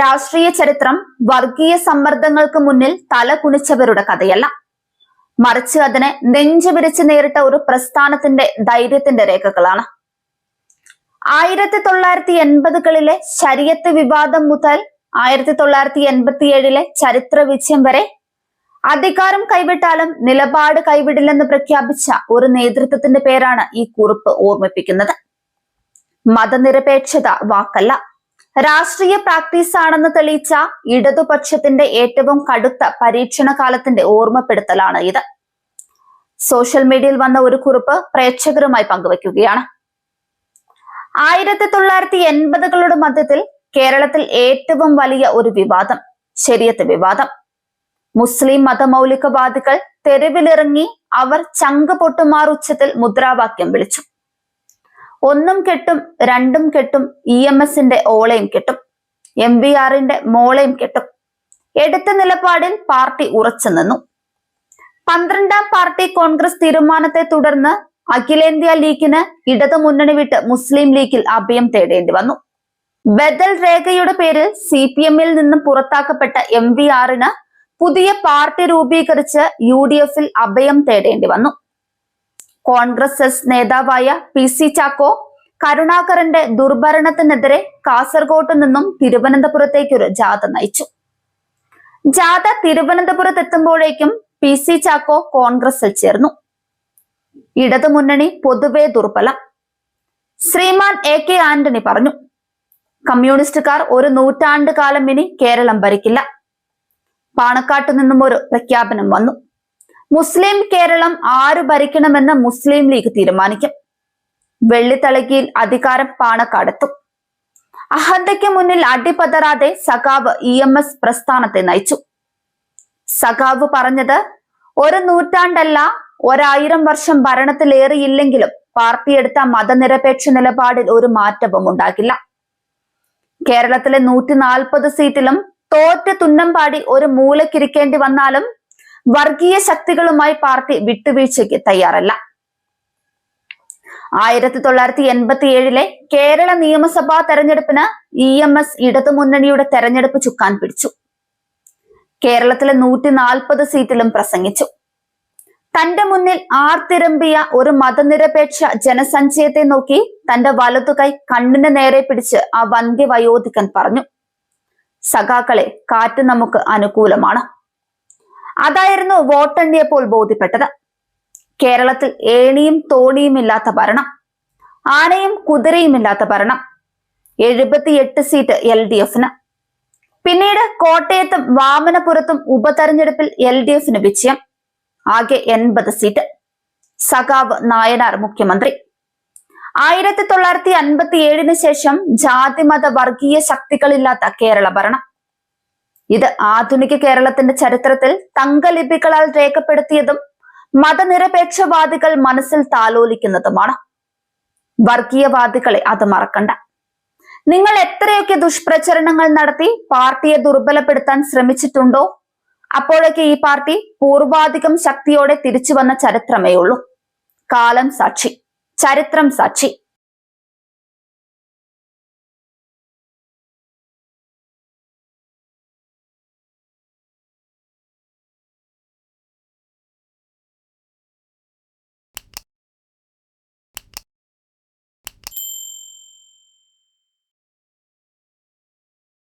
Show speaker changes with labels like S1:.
S1: രാഷ്ട്രീയ ചരിത്രം വർഗീയ സമ്മർദ്ദങ്ങൾക്ക് മുന്നിൽ തല കുനിച്ചവരുടെ കഥയല്ല. മറിച്ച് അതിനെ നെഞ്ചു നേരിട്ട ഒരു പ്രസ്ഥാനത്തിന്റെ ധൈര്യത്തിന്റെ രേഖകളാണ്. ആയിരത്തി തൊള്ളായിരത്തി എൺപതുകളിലെ ശരീരത്ത് വിവാദം മുതൽ ആയിരത്തി തൊള്ളായിരത്തി എൺപത്തിയേഴിലെ ചരിത്ര വിജയം വരെ അധികാരം കൈവിട്ടാലും നിലപാട് കൈവിടില്ലെന്ന് പ്രഖ്യാപിച്ച ഒരു നേതൃത്വത്തിന്റെ പേരാണ് ഈ കുറിപ്പ് ഓർമ്മിപ്പിക്കുന്നത്. മതനിരപേക്ഷത വാക്കല്ല. രാഷ്ട്രീയ പ്രാക്ടീസ് ആണെന്ന് തെളിയിച്ച ഇടതുപക്ഷത്തിന്റെ ഏറ്റവും കടുത്ത പരീക്ഷണ കാലത്തിന്റെ ഓർമ്മപ്പെടുത്തലാണ് ഇത്. സോഷ്യൽ മീഡിയയിൽ വന്ന ഒരു കുറിപ്പ് പ്രേക്ഷകരുമായി പങ്കുവയ്ക്കുകയാണ് ആയിരത്തി തൊള്ളായിരത്തി എൺപതുകളുടെ മധ്യത്തിൽ കേരളത്തിൽ ഏറ്റവും വലിയ ഒരു വിവാദം ശരിയത്ത് വിവാദം. മുസ്ലിം മതമൗലികവാദികൾ തെരുവിലിറങ്ങി അവർ ചങ്ക് പൊട്ടുമാർ ഉച്ചത്തിൽ മുദ്രാവാക്യം വിളിച്ചു. ഒന്നും കെട്ടും രണ്ടും കെട്ടും ഇ എം എസിന്റെ ഓളയും കെട്ടും എം വി ആറിന്റെ മോളയും കെട്ടും. എടുത്ത നിലപാടിൽ പാർട്ടി ഉറച്ചു നിന്നു. പന്ത്രണ്ടാം പാർട്ടി കോൺഗ്രസ് തീരുമാനത്തെ തുടർന്ന് അഖിലേന്ത്യാ ലീഗിന് ഇടതു മുന്നണി വിട്ട് മുസ്ലിം ലീഗിൽ അഭയം തേടേണ്ടി വന്നു. ബദൽ രേഖയുടെ പേരിൽ സി പി എമ്മിൽ നിന്നും പുറത്താക്കപ്പെട്ട എം വി ആറിന് പുതിയ പാർട്ടി രൂപീകരിച്ച് യു ഡി എഫിൽ അഭയം തേടേണ്ടി വന്നു. കോൺഗ്രസ് എസ് നേതാവായ പി സി ചാക്കോ കരുണാകരന്റെ ദുർഭരണത്തിനെതിരെ കാസർഗോട്ട് നിന്നും തിരുവനന്തപുരത്തേക്ക് ഒരു ജാഥ നയിച്ചു. ജാഥ തിരുവനന്തപുരത്ത് എത്തുമ്പോഴേക്കും പി സി ചാക്കോ കോൺഗ്രസിൽ ചേർന്നു. ഇടതുമുന്നണി പൊതുവെ ദുർബലം. ശ്രീമാൻ എ കെ ആന്റണി പറഞ്ഞു കമ്മ്യൂണിസ്റ്റുകാർ ഒരു നൂറ്റാണ്ട് കാലം ഇനി കേരളം ഭരിക്കില്ല. പാണക്കാട്ടു നിന്നും ഒരു പ്രഖ്യാപനം വന്നു. മുസ്ലിം കേരളം ആര് ഭരിക്കണമെന്ന് മുസ്ലിം ലീഗ് തീരുമാനിക്കും. വെള്ളിത്തളകിയിൽ അധികാരം പാണക്കാടെത്തും. അഹന്തയ്ക്ക് മുന്നിൽ അടിപതറാതെ സഖാവ് ഇ എം എസ് പ്രസ്ഥാനത്തെ നയിച്ചു. സഖാവ് പറഞ്ഞത് ഒരു നൂറ്റാണ്ടല്ല ഒരായിരം വർഷം ഭരണത്തിലേറിയില്ലെങ്കിലും പാർട്ടിയെടുത്ത മതനിരപേക്ഷ നിലപാടിൽ ഒരു മാറ്റവും ഉണ്ടാകില്ല. കേരളത്തിലെ നൂറ്റി നാൽപ്പത് സീറ്റിലും തോറ്റ തുന്നമ്പാടി ഒരു മൂലക്കിരിക്കേണ്ടി വന്നാലും വർഗീയ ശക്തികളുമായി പാർട്ടി വിട്ടുവീഴ്ചയ്ക്ക് തയ്യാറല്ല. ആയിരത്തി തൊള്ളായിരത്തി എൺപത്തി ഏഴിലെ കേരള നിയമസഭാ തെരഞ്ഞെടുപ്പിന് ഇ എം എസ് ഇടതുമുന്നണിയുടെ തെരഞ്ഞെടുപ്പ് ചുക്കാൻ പിടിച്ചു. കേരളത്തിലെ നൂറ്റി നാൽപ്പത് സീറ്റിലും പ്രസംഗിച്ചു. തന്റെ മുന്നിൽ ആർത്തിരമ്പിയ ഒരു മതനിരപേക്ഷ ജനസഞ്ചയത്തെ നോക്കി തന്റെ വലതുകൈ കണ്ണിന് നേരെ പിടിച്ച് ആ വന്ധ്യവയോധികൻ പറഞ്ഞു സഖാക്കളെ കാറ്റ് നമുക്ക് അനുകൂലമാണ്. അതായിരുന്നു വോട്ടെണ്ണിയപ്പോൾ ബോധ്യപ്പെട്ടത്. കേരളത്തിൽ ഏണിയും തോണിയും ഇല്ലാത്ത ഭരണം ആനയും കുതിരയും ഇല്ലാത്ത ഭരണം എഴുപത്തിയെട്ട് സീറ്റ് എൽ ഡി എഫിന്. പിന്നീട് കോട്ടയത്തും വാമനപുരത്തും ഉപതെരഞ്ഞെടുപ്പിൽ എൽ ഡി എഫിന് വിജയം ആകെ എൺപത് സീറ്റ്. സഖാവ് നായനാർ മുഖ്യമന്ത്രി. ആയിരത്തി തൊള്ളായിരത്തി അൻപത്തി ഏഴിന് ശേഷം ജാതിമത വർഗീയ ശക്തികളില്ലാത്ത കേരള ഭരണം ഇത് ആധുനിക കേരളത്തിന്റെ ചരിത്രത്തിൽ തങ്കലിപികളാൽ രേഖപ്പെടുത്തിയതും മതനിരപേക്ഷവാദികൾ മനസ്സിൽ താലോലിക്കുന്നതുമാണ്. വർഗീയവാദികളെ അത് മറക്കണ്ട. നിങ്ങൾ എത്രയൊക്കെ ദുഷ്പ്രചരണങ്ങൾ നടത്തി പാർട്ടിയെ ദുർബലപ്പെടുത്താൻ ശ്രമിച്ചിട്ടുണ്ടോ? അപ്പോഴൊക്കെ ഈ പാർട്ടി പൂർവാധികം ശക്തിയോടെ തിരിച്ചു വന്ന ചരിത്രമേ ഉള്ളൂ കാലം സാക്ഷി ചരിത്രം സാക്ഷി.